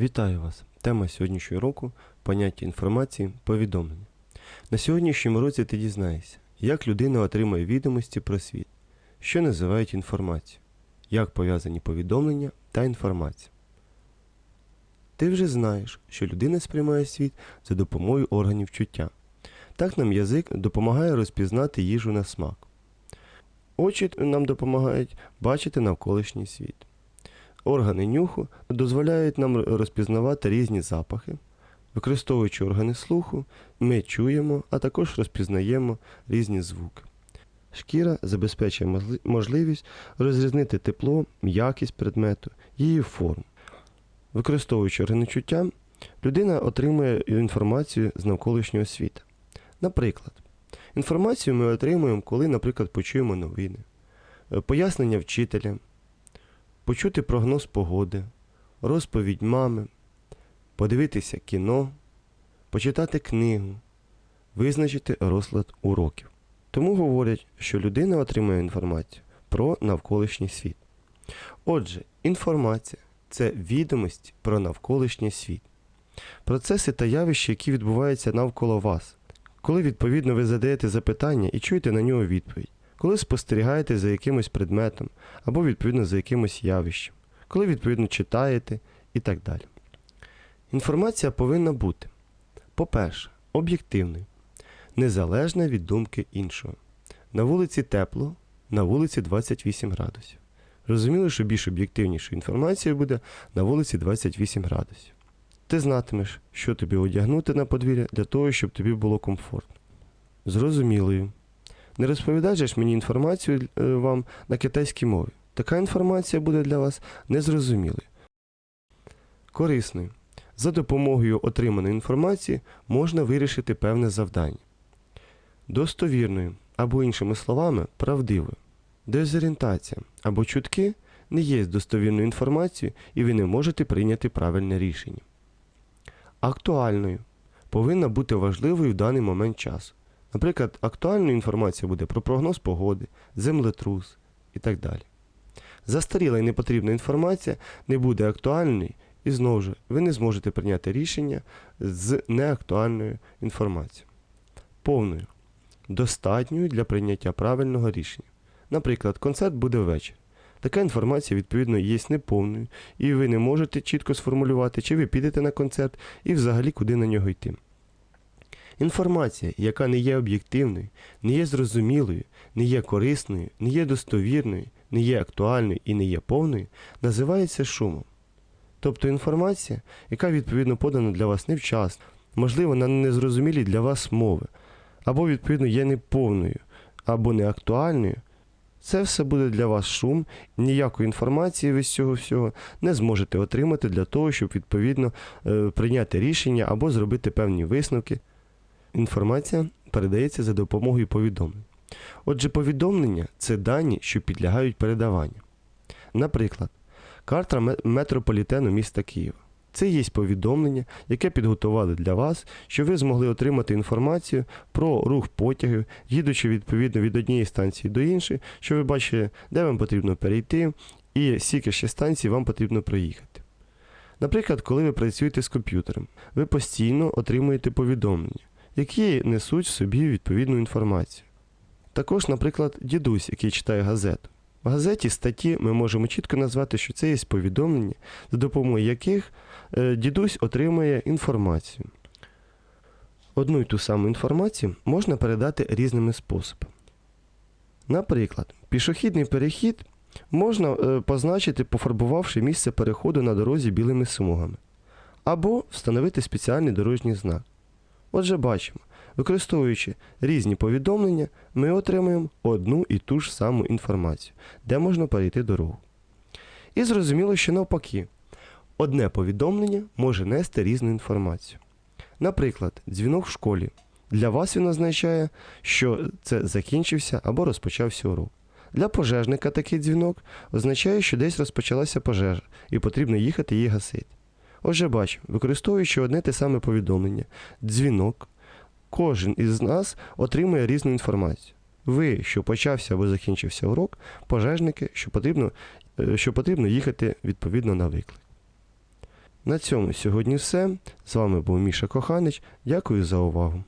Вітаю вас! Тема сьогоднішнього року поняття інформації повідомлення. На сьогоднішньому році ти дізнаєшся, як людина отримує відомості про світ, що називають інформацією, як пов'язані повідомлення та інформація. Ти вже знаєш, що людина сприймає світ за допомогою органів чуття. Так нам язик допомагає розпізнати їжу на смак. Очі нам допомагають бачити навколишній світ. Органи нюху дозволяють нам розпізнавати різні запахи. Використовуючи органи слуху, ми чуємо, а також розпізнаємо різні звуки. Шкіра забезпечує можливість розрізнити тепло, м'якість предмету, її форму. Використовуючи органи чуття, людина отримує інформацію з навколишнього світу. Наприклад, інформацію ми отримуємо, коли, наприклад, почуємо новини, е, пояснення вчителя, почути прогноз погоди, розповідь мами, подивитися кіно, почитати книгу, визначити розклад уроків. Тому говорять, що людина отримує інформацію про навколишній світ. Отже, інформація це відомість про навколишній світ. Процеси та явища, які відбуваються навколо вас, коли відповідно ви задаєте запитання і чуєте на нього відповідь, коли спостерігаєте за якимось предметом або відповідно за якимось явищем, коли відповідно читаєте і так далі. Інформація повинна бути, по-перше, об'єктивною, незалежна від думки іншого. На вулиці тепло, на вулиці 28 градусів. Розуміло, що більш об'єктивнішою інформацією буде на вулиці 28 градусів. Ти знатимеш, що тобі одягнути на подвір'я для того, щоб тобі було комфортно. Зрозумілою. Не розповідай же ж мені інформацію е, вам на китайській мові. Така інформація буде для вас незрозумілою. Корисною. За допомогою отриманої інформації можна вирішити певне завдання. Достовірною, або іншими словами, правдивою. Дезорієнтація або чутки не є достовірною інформацією і ви не можете прийняти правильне рішення. Актуальною повинна бути важливою в даний момент часу. Наприклад, актуальною інформація буде про прогноз погоди, землетрус і так далі. Застаріла і непотрібна інформація не буде актуальною, і знову ж ви не зможете прийняти рішення з неактуальною інформацією. Повною, достатньою для прийняття правильного рішення. Наприклад, концерт буде ввечері. Така інформація, відповідно, є неповною, і ви не можете чітко сформулювати, чи ви підете на концерт і взагалі куди на нього йти. Інформація, яка не є об'єктивною, не є зрозумілою, не є корисною, не є достовірною, не є актуальною і не є повною, називається шумом. Тобто інформація, яка відповідно подана для вас невчасно, можливо, на незрозумілій для вас мови, або відповідно є неповною, або неактуальною, це все буде для вас шум, ніякої інформації ви з цього всього не зможете отримати для того, щоб відповідно е, прийняти рішення або зробити певні висновки. Інформація передається за допомогою повідомлень. Отже, повідомлення це дані, що підлягають передаванню. Наприклад, карта метрополітену міста Києва. Це є повідомлення, яке підготували для вас, щоб ви змогли отримати інформацію про рух потягів, їдучи відповідно від однієї станції до іншої, щоб ви бачили, де вам потрібно перейти, і скільки ще станцій вам потрібно проїхати. Наприклад, коли ви працюєте з комп'ютером, ви постійно отримуєте повідомлення, які несуть в собі відповідну інформацію. Також, наприклад, дідусь, який читає газету. В газеті статті ми можемо чітко назвати, що це є повідомлення, за допомогою яких е, дідусь отримує інформацію. Одну й ту саму інформацію можна передати різними способами. Наприклад, пішохідний перехід можна е, позначити, пофарбувавши місце переходу на дорозі білими смугами, або встановити спеціальний дорожній знак. Отже, бачимо, використовуючи різні повідомлення, ми отримуємо одну і ту ж саму інформацію, де можна перейти дорогу. І зрозуміло, що навпаки, одне повідомлення може нести різну інформацію. Наприклад, дзвінок в школі. Для вас він означає, що це закінчився або розпочався урок. Для пожежника такий дзвінок означає, що десь розпочалася пожежа і потрібно їхати її гасити. Отже, бач, використовуючи одне те саме повідомлення, дзвінок, кожен із нас отримує різну інформацію. Ви, що почався або закінчився урок, пожежники, що потрібно, е, що потрібно їхати відповідно на виклик. На цьому сьогодні все. З вами був Міша Коханич. Дякую за увагу.